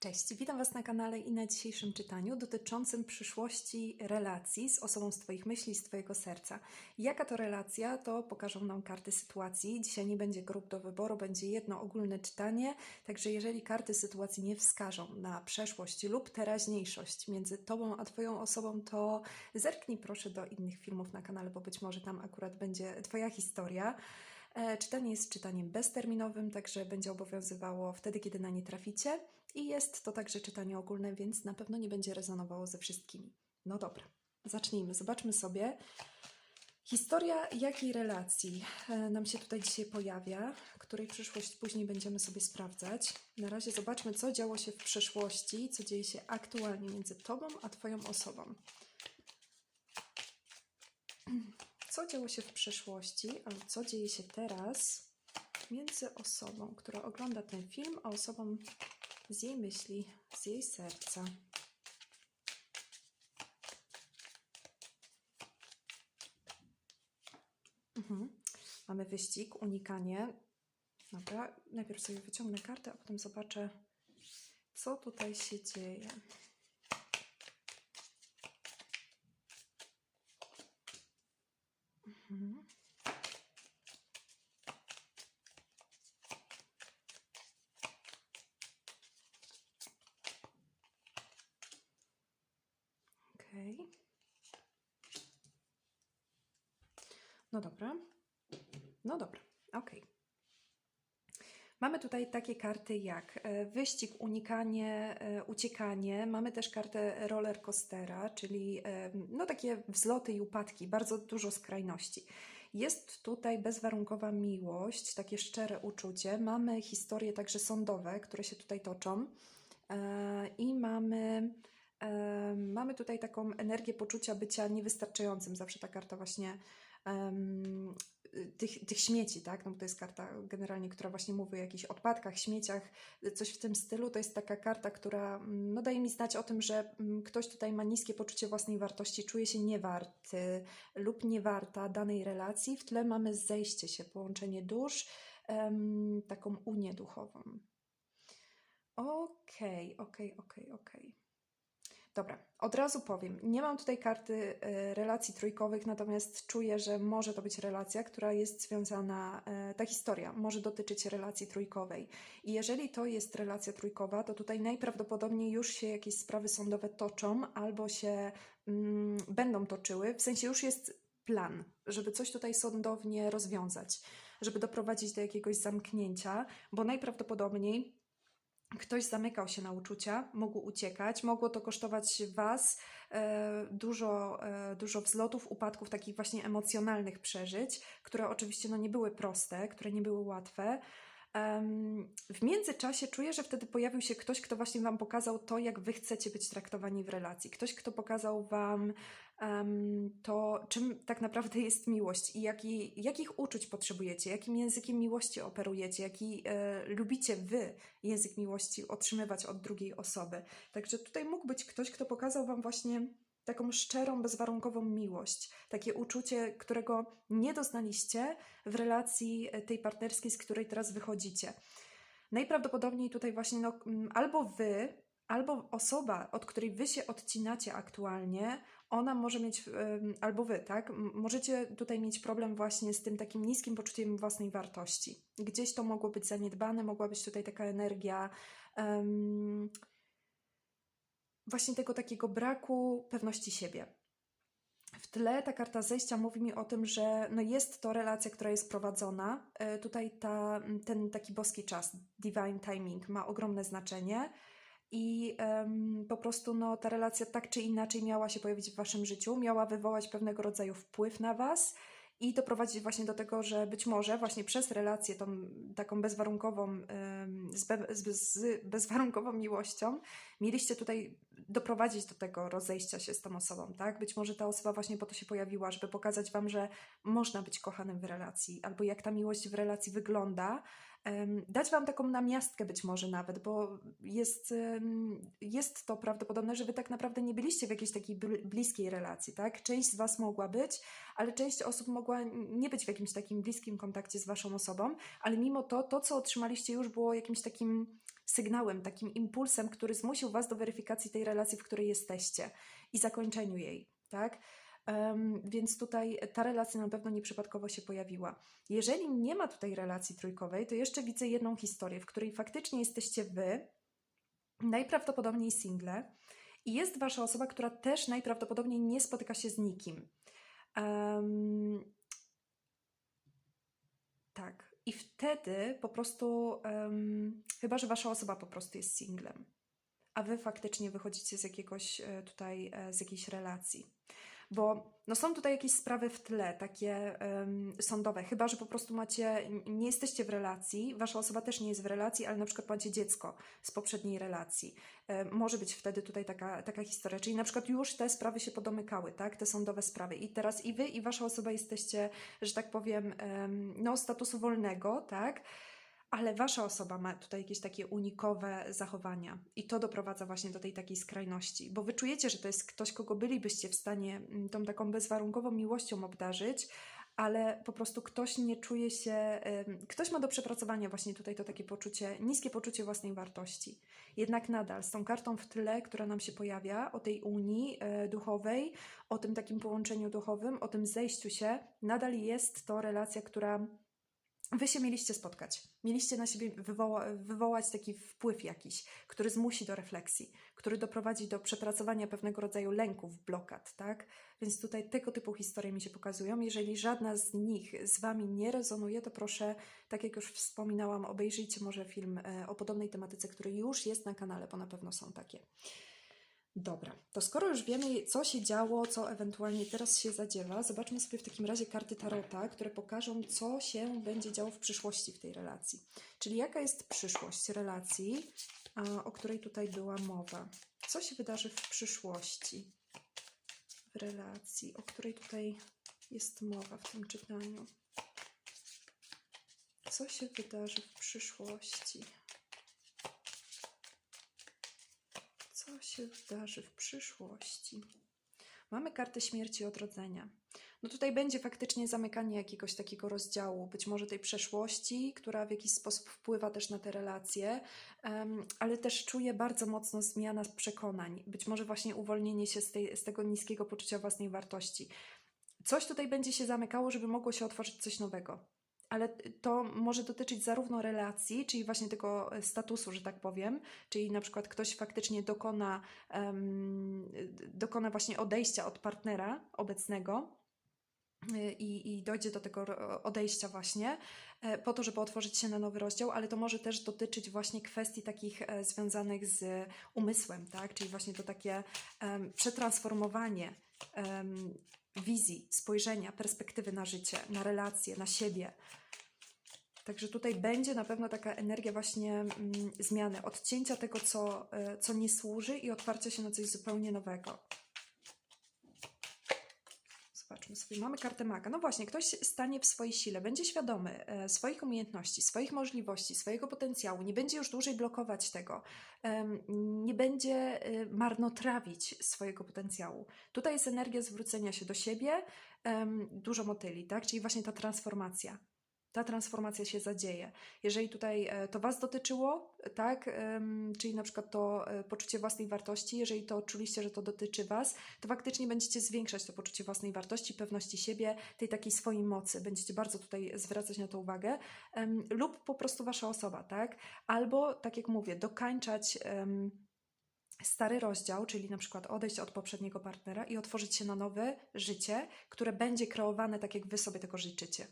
Cześć, witam Was na kanale i na dzisiejszym czytaniu dotyczącym przyszłości relacji z osobą z Twoich myśli, z Twojego serca. Jaka to relacja, to pokażą nam karty sytuacji. Dzisiaj nie będzie grup do wyboru, będzie jedno ogólne czytanie, także jeżeli karty sytuacji nie wskażą na przeszłość lub teraźniejszość między Tobą a Twoją osobą, to zerknij proszę do innych filmów na kanale, bo być może tam akurat będzie Twoja historia. E, Czytanie jest czytaniem bezterminowym, także będzie obowiązywało wtedy, kiedy na nie traficie. I jest to także czytanie ogólne, więc na pewno nie będzie rezonowało ze wszystkimi. No dobra, zacznijmy. Zobaczmy sobie. Historia jakiej relacji e, nam się tutaj dzisiaj pojawia, której przyszłość później będziemy sobie sprawdzać. Na razie zobaczmy, co działo się w przeszłości, co dzieje się aktualnie między Tobą a Twoją osobą. Co działo się w przeszłości, albo co dzieje się teraz między osobą, która ogląda ten film, a osobą z jej myśli, z jej serca. Mhm. Mamy wyścig, unikanie. Dobra, najpierw sobie wyciągnę kartę, a potem zobaczę, co tutaj się dzieje. Mhm. Okej. No dobra. No dobra, okej. Mamy tutaj takie karty jak e, wyścig, unikanie, e, uciekanie. Mamy też kartę roller coastera, czyli e, no takie wzloty i upadki, bardzo dużo skrajności. Jest tutaj bezwarunkowa miłość, takie szczere uczucie. Mamy historie także sądowe, które się tutaj toczą. I mamy, mamy tutaj taką energię poczucia bycia niewystarczającym. Zawsze ta karta właśnie tych, tych śmieci, tak? No bo to jest karta generalnie, która właśnie mówi o jakichś odpadkach, śmieciach, coś w tym stylu. To jest taka karta, która mm, no, daje mi znać o tym, że mm, ktoś tutaj ma niskie poczucie własnej wartości, czuje się niewarty lub niewarta danej relacji. W tle mamy zejście się, połączenie dusz, taką unię duchową. Okej, okej, okej, okej. Dobra, od razu powiem, nie mam tutaj karty e, relacji trójkowych, natomiast czuję, że może to być relacja, która jest związana, e, ta historia może dotyczyć relacji trójkowej. I jeżeli to jest relacja trójkowa, to tutaj najprawdopodobniej już się jakieś sprawy sądowe toczą albo się mm, będą toczyły, w sensie już jest plan, żeby coś tutaj sądownie rozwiązać, żeby doprowadzić do jakiegoś zamknięcia, bo najprawdopodobniej ktoś zamykał się na uczucia, mógł uciekać, mogło to kosztować Was e, dużo, e, dużo wzlotów, upadków, takich właśnie emocjonalnych przeżyć, które oczywiście no, nie były proste, które nie były łatwe. W międzyczasie czuję, że wtedy pojawił się ktoś, kto właśnie Wam pokazał to, jak Wy chcecie być traktowani w relacji. Ktoś, kto pokazał Wam to, czym tak naprawdę jest miłość i jaki, jakich uczuć potrzebujecie, jakim językiem miłości operujecie, jaki e, lubicie Wy język miłości otrzymywać od drugiej osoby. Także tutaj mógł być ktoś, kto pokazał Wam właśnie taką szczerą, bezwarunkową miłość, takie uczucie, którego nie doznaliście w relacji e, tej partnerskiej, z której teraz wychodzicie. Najprawdopodobniej tutaj właśnie no, albo wy, albo osoba, od której wy się odcinacie aktualnie, ona może mieć, albo wy, tak? Możecie tutaj mieć problem właśnie z tym takim niskim poczuciem własnej wartości. Gdzieś to mogło być zaniedbane, mogła być tutaj taka energia. em, właśnie tego takiego braku pewności siebie. W tle ta karta zejścia mówi mi o tym, że no jest to relacja, która jest prowadzona. E, Tutaj ta, ten taki boski czas, divine timing, ma ogromne znaczenie. I em, po prostu no, ta relacja tak czy inaczej miała się pojawić w waszym życiu, miała wywołać pewnego rodzaju wpływ na was i doprowadzić właśnie do tego, że być może właśnie przez relację tą taką bezwarunkową, em, z, be, z, z bezwarunkową miłością, mieliście tutaj doprowadzić do tego rozejścia się z tą osobą, tak? Być może ta osoba właśnie po to się pojawiła, żeby pokazać wam, że można być kochanym w relacji, albo jak ta miłość w relacji wygląda, dać Wam taką namiastkę być może nawet, bo jest, jest to prawdopodobne, że Wy tak naprawdę nie byliście w jakiejś takiej bl- bliskiej relacji, tak? Część z Was mogła być, ale część osób mogła nie być w jakimś takim bliskim kontakcie z Waszą osobą, ale mimo to, to co otrzymaliście już było jakimś takim sygnałem, takim impulsem, który zmusił Was do weryfikacji tej relacji, w której jesteście i zakończeniu jej, tak? Więc tutaj ta relacja na pewno nieprzypadkowo się pojawiła. Jeżeli nie ma tutaj relacji trójkowej, to jeszcze widzę jedną historię, w której faktycznie jesteście Wy, najprawdopodobniej single, i jest Wasza osoba, która też najprawdopodobniej nie spotyka się z nikim. Em, tak. I wtedy po prostu, em, chyba że wasza osoba po prostu jest singlem, a wy faktycznie wychodzicie z jakiegoś e, tutaj, e, z jakiejś relacji. Bo no są tutaj jakieś sprawy w tle, takie em, sądowe, chyba że po prostu macie, nie jesteście w relacji, wasza osoba też nie jest w relacji, ale na przykład macie dziecko z poprzedniej relacji. E, może być wtedy tutaj taka, taka historia, czyli na przykład już te sprawy się podomykały, tak, te sądowe sprawy. I teraz i wy i wasza osoba jesteście, że tak powiem, em, no statusu wolnego, tak, ale wasza osoba ma tutaj jakieś takie unikowe zachowania i to doprowadza właśnie do tej takiej skrajności, bo wy czujecie, że to jest ktoś, kogo bylibyście w stanie mm, tą taką bezwarunkową miłością obdarzyć, ale po prostu ktoś nie czuje się, ktoś ma do przepracowania właśnie tutaj to takie poczucie, niskie poczucie własnej wartości. Jednak nadal z tą kartą w tle, która nam się pojawia, o tej unii e, duchowej, o tym takim połączeniu duchowym, o tym zejściu się, nadal jest to relacja, która Wy się mieliście spotkać. Mieliście na siebie wywoła- wywołać taki wpływ jakiś, który zmusi do refleksji, który doprowadzi do przepracowania pewnego rodzaju lęków, blokad, tak? Więc tutaj tego typu historie mi się pokazują. Jeżeli żadna z nich z Wami nie rezonuje, to proszę, tak jak już wspominałam, obejrzyjcie może film e, o podobnej tematyce, który już jest na kanale, bo na pewno są takie. Dobra, to skoro już wiemy, co się działo, co ewentualnie teraz się zadziewa, zobaczmy sobie w takim razie karty Tarota, które pokażą, co się będzie działo w przyszłości w tej relacji. Czyli jaka jest przyszłość relacji, o której tutaj była mowa. Co się wydarzy w przyszłości w relacji, o której tutaj jest mowa w tym czytaniu. Co się wydarzy w przyszłości? Się wydarzy w przyszłości? Mamy kartę śmierci i odrodzenia. No tutaj będzie faktycznie zamykanie jakiegoś takiego rozdziału, być może tej przeszłości, która w jakiś sposób wpływa też na te relacje, em, ale też czuję bardzo mocno zmiana przekonań, być może właśnie uwolnienie się z, tej, z tego niskiego poczucia własnej wartości. Coś tutaj będzie się zamykało, żeby mogło się otworzyć coś nowego. Ale to może dotyczyć zarówno relacji, czyli właśnie tego e, statusu, że tak powiem, czyli na przykład ktoś faktycznie dokona, em, dokona właśnie odejścia od partnera obecnego, y, i, i dojdzie do tego odejścia właśnie, e, po to, żeby otworzyć się na nowy rozdział, ale to może też dotyczyć właśnie kwestii takich e, związanych z umysłem, tak? Czyli właśnie to takie em, przetransformowanie em, wizji, spojrzenia, perspektywy na życie, na relacje, na siebie. Także tutaj będzie na pewno taka energia właśnie mm, zmiany, odcięcia tego, co, e, co nie służy i otwarcia się na coś zupełnie nowego. Sobie. Mamy kartę maga. No właśnie, ktoś stanie w swojej sile, będzie świadomy e, swoich umiejętności, swoich możliwości, swojego potencjału, nie będzie już dłużej blokować tego, em, nie będzie e, marnotrawić swojego potencjału. Tutaj jest energia zwrócenia się do siebie, em, dużo motyli, tak? Czyli właśnie ta transformacja. Ta transformacja się zadzieje. Jeżeli tutaj e, to Was dotyczyło, tak, czyli na przykład to e, poczucie własnej wartości, jeżeli to czuliście, że to dotyczy Was, to faktycznie będziecie zwiększać to poczucie własnej wartości, pewności siebie, tej takiej swojej mocy. Będziecie bardzo tutaj zwracać na to uwagę. Lub po prostu Wasza osoba, tak? Albo, tak jak mówię, dokańczać. stary rozdział, czyli na przykład odejść od poprzedniego partnera i otworzyć się na nowe życie, które będzie kreowane tak, jak wy sobie tego życzycie.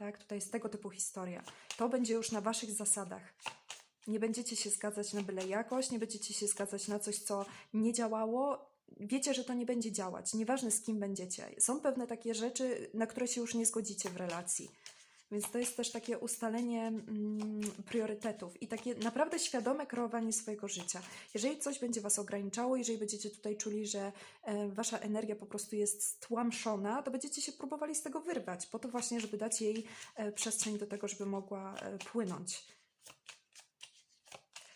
Tak, tutaj jest tego typu historia. To będzie już na waszych zasadach. Nie będziecie się zgadzać na byle jakość, nie będziecie się zgadzać na coś, co nie działało. Wiecie, że to nie będzie działać. Nieważne z kim będziecie. Są pewne takie rzeczy, na które się już nie zgodzicie w relacji. Więc to jest też takie ustalenie mm, priorytetów i takie naprawdę świadome kreowanie swojego życia. Jeżeli coś będzie Was ograniczało, jeżeli będziecie tutaj czuli, że e, Wasza energia po prostu jest stłamszona, to będziecie się próbowali z tego wyrwać, po to właśnie, żeby dać jej e, przestrzeń do tego, żeby mogła e, płynąć.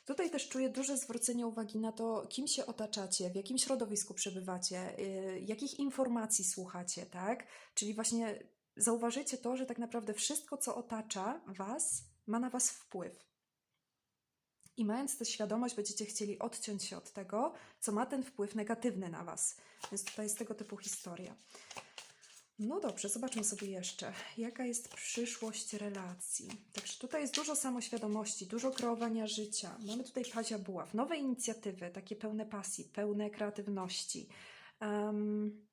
Tutaj też czuję duże zwrócenie uwagi na to, kim się otaczacie, w jakim środowisku przebywacie, jakich informacji słuchacie, tak? Czyli właśnie zauważycie to, że tak naprawdę wszystko, co otacza Was, ma na Was wpływ. I mając tę świadomość, będziecie chcieli odciąć się od tego, co ma ten wpływ negatywny na Was. Więc tutaj jest tego typu historia. No dobrze, zobaczmy sobie jeszcze, jaka jest przyszłość relacji. Także tutaj jest dużo samoświadomości, dużo kreowania życia. Mamy tutaj pazia buław, nowe inicjatywy, takie pełne pasji, pełne kreatywności. Um,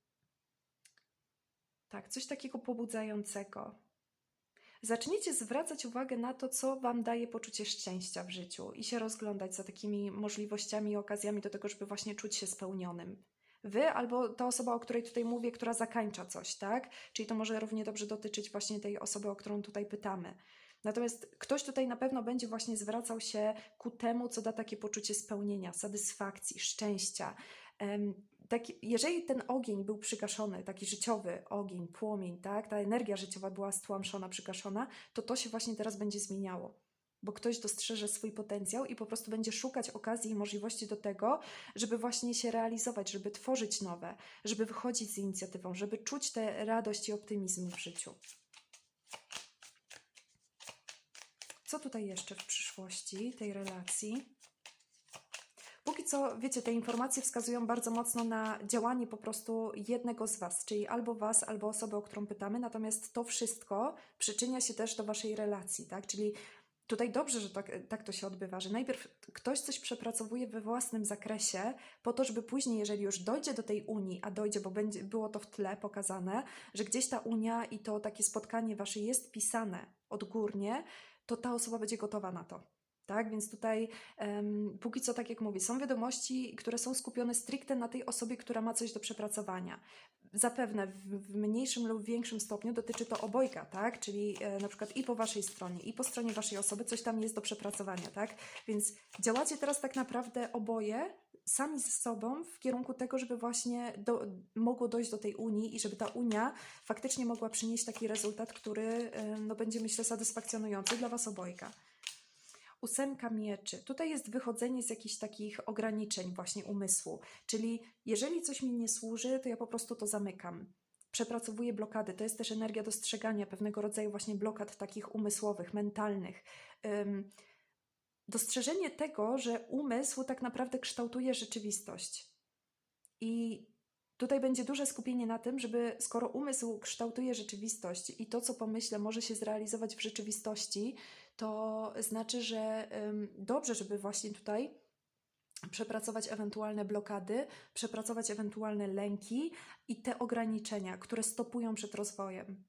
tak, coś takiego pobudzającego. Zacznijcie zwracać uwagę na to, co Wam daje poczucie szczęścia w życiu i się rozglądać za takimi możliwościami i okazjami do tego, żeby właśnie czuć się spełnionym. Wy albo ta osoba, o której tutaj mówię, która zakańcza coś, tak? Czyli to może równie dobrze dotyczyć właśnie tej osoby, o którą tutaj pytamy. Natomiast ktoś tutaj na pewno będzie właśnie zwracał się ku temu, co da takie poczucie spełnienia, satysfakcji, szczęścia. Jeżeli ten ogień był przygaszony, taki życiowy ogień, płomień, tak, ta energia życiowa była stłamszona, przygaszona, to to się właśnie teraz będzie zmieniało bo ktoś dostrzeże swój potencjał i po prostu będzie szukać okazji i możliwości do tego, żeby właśnie się realizować, żeby tworzyć nowe, żeby wychodzić z inicjatywą, żeby czuć tę radość i optymizm w życiu. Co tutaj jeszcze w przyszłości tej relacji? Póki co, wiecie, te informacje wskazują bardzo mocno na działanie po prostu jednego z Was, czyli albo Was, albo osoby, o którą pytamy, natomiast to wszystko przyczynia się też do Waszej relacji, tak? Czyli Tutaj dobrze, że tak, tak to się odbywa, że najpierw ktoś coś przepracowuje we własnym zakresie, po to, żeby później, jeżeli już dojdzie do tej Unii, a dojdzie, bo będzie, było to w tle pokazane, że gdzieś ta Unia i to takie spotkanie wasze jest pisane odgórnie, to ta osoba będzie gotowa na to. Tak, więc tutaj um, póki co, tak jak mówię, są wiadomości, które są skupione stricte na tej osobie, która ma coś do przepracowania zapewne w, w, mniejszym lub większym stopniu dotyczy to obojga, tak? Czyli e, na przykład i po waszej stronie, i po stronie waszej osoby coś tam jest do przepracowania, tak? Więc działacie teraz tak naprawdę oboje sami ze sobą w kierunku tego, żeby właśnie do, mogło dojść do tej Unii i żeby ta Unia faktycznie mogła przynieść taki rezultat, który e, no, będzie myślę satysfakcjonujący dla was obojga. Ósemka mieczy. Tutaj jest wychodzenie z jakichś takich ograniczeń właśnie umysłu. Czyli jeżeli coś mi nie służy, to ja po prostu to zamykam. Przepracowuję blokady. To jest też energia dostrzegania pewnego rodzaju właśnie blokad takich umysłowych, mentalnych. Um, dostrzeżenie tego, że umysł tak naprawdę kształtuje rzeczywistość. I Tutaj będzie duże skupienie na tym, żeby skoro umysł kształtuje rzeczywistość i to, co pomyślę, może się zrealizować w rzeczywistości, to znaczy, że dobrze, żeby właśnie tutaj przepracować ewentualne blokady, przepracować ewentualne lęki i te ograniczenia, które stopują przed rozwojem.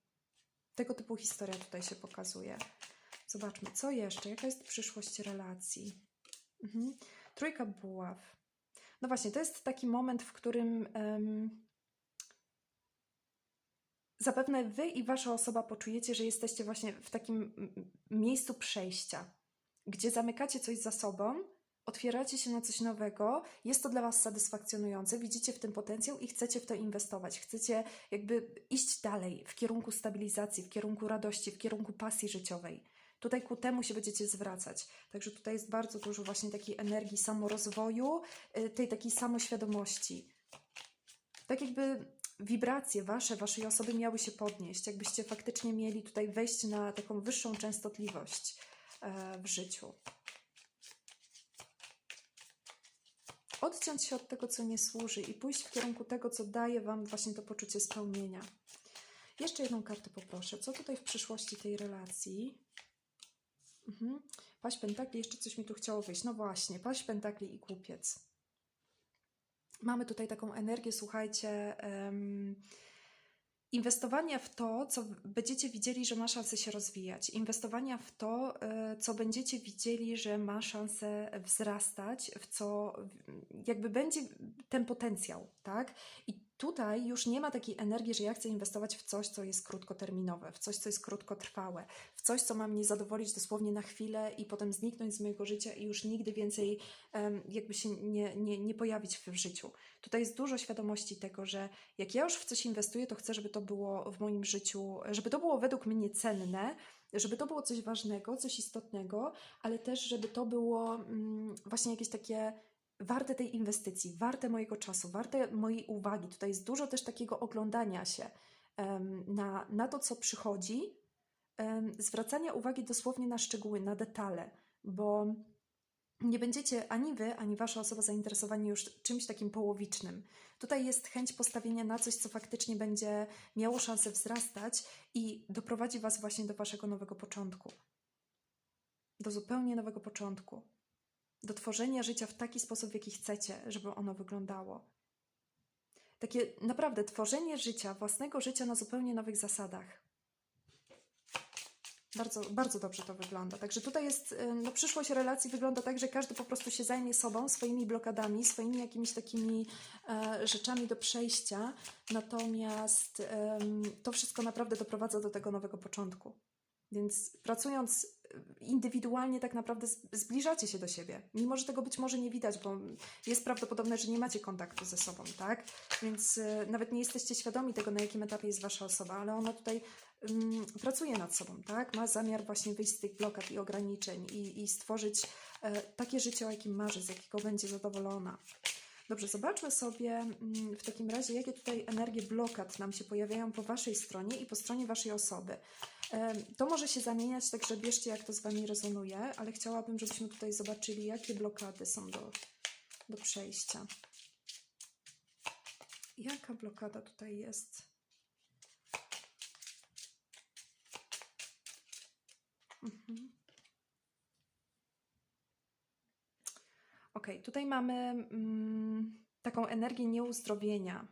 Tego typu historia tutaj się pokazuje. Zobaczmy, co jeszcze? Jaka jest przyszłość relacji? Mhm. Trójka buław. No właśnie, to jest taki moment, w którym um, zapewne wy i wasza osoba poczujecie, że jesteście właśnie w takim miejscu przejścia, gdzie zamykacie coś za sobą, otwieracie się na coś nowego, jest to dla was satysfakcjonujące, widzicie w tym potencjał i chcecie w to inwestować. Chcecie jakby iść dalej w kierunku stabilizacji, w kierunku radości, w kierunku pasji życiowej. Tutaj ku temu się będziecie zwracać. Także tutaj jest bardzo dużo właśnie takiej energii samorozwoju, y, tej takiej samoświadomości. Tak jakby wibracje wasze, waszej osoby miały się podnieść, jakbyście faktycznie mieli tutaj wejść na taką wyższą częstotliwość e, w życiu. Odciąć się od tego, co nie służy i pójść w kierunku tego, co daje wam właśnie to poczucie spełnienia. Jeszcze jedną kartę poproszę. Co tutaj w przyszłości tej relacji? Mhm. Paść pentakli, jeszcze coś mi tu chciało wyjść. No właśnie, paść pentakli i kupiec. Mamy tutaj taką energię, słuchajcie, um, inwestowania w to, co będziecie widzieli, że ma szansę się rozwijać, inwestowania w to, e, co będziecie widzieli, że ma szansę wzrastać, w co jakby będzie ten potencjał, tak? I tutaj już nie ma takiej energii, że ja chcę inwestować w coś, co jest krótkoterminowe, w coś, co jest krótkotrwałe, w coś, co ma mnie zadowolić dosłownie na chwilę i potem zniknąć z mojego życia i już nigdy więcej em, jakby się nie, nie, nie pojawić w życiu. Tutaj jest dużo świadomości tego, że jak ja już w coś inwestuję, to chcę, żeby to było w moim życiu, żeby to było według mnie cenne, żeby to było coś ważnego, coś istotnego, ale też, żeby to było mm, właśnie jakieś takie warte tej inwestycji, warte mojego czasu, warte mojej uwagi. Tutaj jest dużo też takiego oglądania się na, na to, co przychodzi, zwracania uwagi dosłownie na szczegóły, na detale, bo nie będziecie ani wy, ani wasza osoba zainteresowani już czymś takim połowicznym. Tutaj jest chęć postawienia na coś, co faktycznie będzie miało szansę wzrastać i doprowadzi was właśnie do waszego nowego początku. Do zupełnie nowego początku. Do tworzenia życia w taki sposób, w jaki chcecie, żeby ono wyglądało. Takie naprawdę tworzenie życia, własnego życia na zupełnie nowych zasadach. Bardzo, bardzo dobrze to wygląda. Także tutaj jest, y, no, przyszłość relacji wygląda tak, że każdy po prostu się zajmie sobą, swoimi blokadami, swoimi jakimiś takimi e, rzeczami do przejścia. Natomiast em, to wszystko naprawdę doprowadza do tego nowego początku. Więc pracując indywidualnie, tak naprawdę zbliżacie się do siebie. Mimo, że tego być może nie widać, bo jest prawdopodobne, że nie macie kontaktu ze sobą, tak? Więc e, nawet nie jesteście świadomi tego, na jakim etapie jest wasza osoba, ale ona tutaj mm, pracuje nad sobą, tak? Ma zamiar właśnie wyjść z tych blokad i ograniczeń i, i stworzyć e, takie życie, o jakim marzy, z jakiego będzie zadowolona. Dobrze, zobaczmy sobie mm, w takim razie, jakie tutaj energie blokad nam się pojawiają po Waszej stronie i po stronie Waszej osoby. To może się zamieniać, także bierzcie, jak to z Wami rezonuje, ale chciałabym, żebyśmy tutaj zobaczyli, jakie blokady są do, do przejścia. Jaka blokada tutaj jest? Mhm. Ok, tutaj mamy mm, taką energię nieuzdrowienia.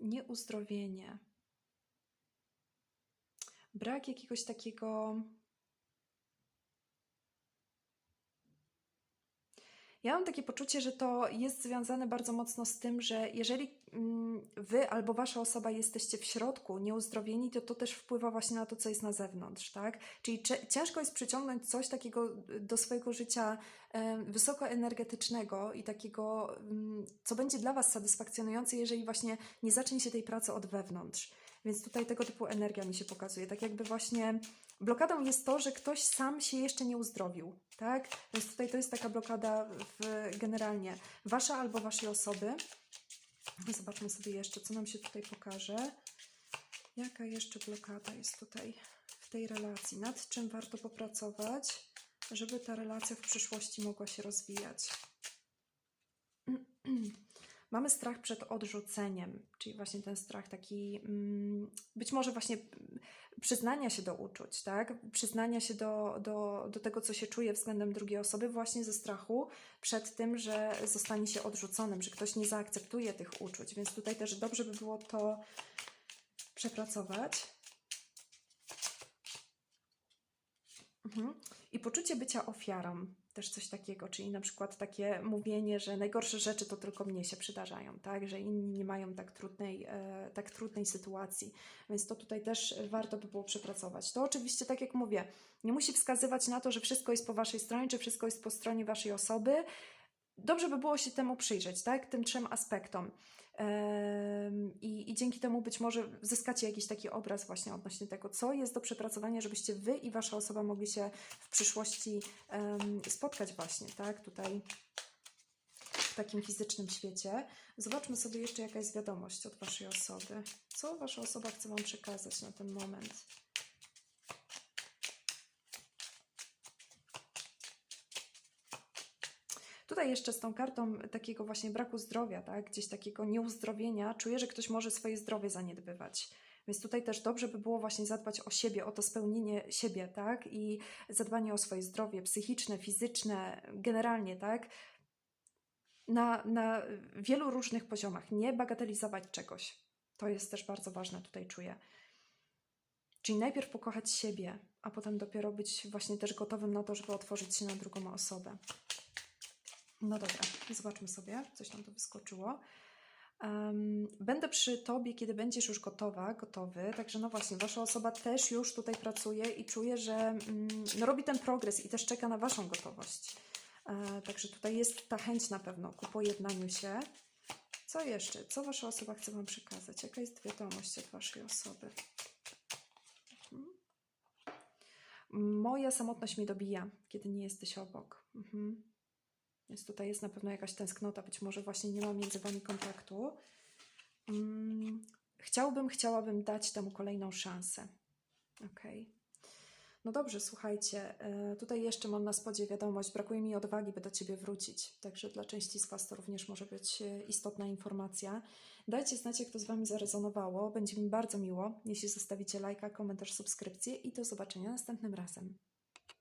Nieuzdrowienie. Brak jakiegoś takiego. Ja mam takie poczucie, że to jest związane bardzo mocno z tym, że jeżeli mm, wy albo wasza osoba jesteście w środku nieuzdrowieni, to to też wpływa właśnie na to, co jest na zewnątrz, tak? Czyli ciężko jest przyciągnąć coś takiego do swojego życia wysokoenergetycznego i takiego, mm, co będzie dla was satysfakcjonujące, jeżeli właśnie nie zacznie się tej pracy od wewnątrz. Więc tutaj tego typu energia mi się pokazuje. Tak jakby właśnie blokadą jest to, że ktoś sam się jeszcze nie uzdrowił, tak? Więc tutaj to jest taka blokada w, generalnie wasza albo waszej osoby. Zobaczmy sobie jeszcze, co nam się tutaj pokaże. Jaka jeszcze blokada jest tutaj w tej relacji? Nad czym warto popracować, żeby ta relacja w przyszłości mogła się rozwijać? Mamy strach przed odrzuceniem, czyli właśnie ten strach taki, mm, być może właśnie mm, przyznania się do uczuć, tak? Przyznania się do, do, do tego, co się czuje względem drugiej osoby, właśnie ze strachu przed tym, że zostanie się odrzuconym, że ktoś nie zaakceptuje tych uczuć. Więc tutaj też dobrze by było to przepracować. Mhm. I poczucie bycia ofiarą, też coś takiego, czyli na przykład takie mówienie, że najgorsze rzeczy to tylko mnie się przydarzają, tak? Że inni nie mają tak trudnej, e, tak trudnej sytuacji. Więc to tutaj też warto by było przepracować. To oczywiście, tak jak mówię, nie musi wskazywać na to, że wszystko jest po waszej stronie, czy wszystko jest po stronie waszej osoby. Dobrze by było się temu przyjrzeć, tak? Tym trzem aspektom. I, I dzięki temu być może zyskacie jakiś taki obraz właśnie odnośnie tego, co jest do przepracowania, żebyście wy i wasza osoba mogli się w przyszłości spotkać właśnie, tak? Tutaj w takim fizycznym świecie. Zobaczmy sobie jeszcze jaka jest wiadomość od waszej osoby. Co wasza osoba chce wam przekazać na ten moment? Tutaj jeszcze z tą kartą takiego właśnie braku zdrowia, tak? gdzieś takiego nieuzdrowienia, czuję, że ktoś może swoje zdrowie zaniedbywać. Więc tutaj też dobrze by było właśnie zadbać o siebie, o to spełnienie siebie, tak? I zadbanie o swoje zdrowie psychiczne, fizyczne, generalnie, tak? Na, na wielu różnych poziomach. Nie bagatelizować czegoś. To jest też bardzo ważne, tutaj czuję. Czyli najpierw pokochać siebie, a potem dopiero być właśnie też gotowym na to, żeby otworzyć się na drugą osobę. No dobra, zobaczmy sobie, coś nam tu wyskoczyło. Em, Będę przy tobie, kiedy będziesz już gotowa, gotowy. Także no właśnie, wasza osoba też już tutaj pracuje i czuje, że mm, no robi ten progres i też czeka na waszą gotowość. E, Także tutaj jest ta chęć na pewno ku pojednaniu się. Co jeszcze? Co wasza osoba chce wam przekazać? Jaka jest wiadomość od waszej osoby? Mhm. Moja samotność mnie dobija, kiedy nie jesteś obok. Mhm. Więc tutaj jest na pewno jakaś tęsknota, być może właśnie nie ma między Wami kontaktu. Mm, chciałbym, chciałabym dać temu kolejną szansę. Okej. No dobrze, słuchajcie, e, tutaj jeszcze mam na spodzie wiadomość, brakuje mi odwagi, by do Ciebie wrócić. Także dla części z Was to również może być e, istotna informacja. Dajcie znać, jak to z Wami zarezonowało. Będzie mi bardzo miło, jeśli zostawicie lajka, komentarz, subskrypcję i do zobaczenia następnym razem.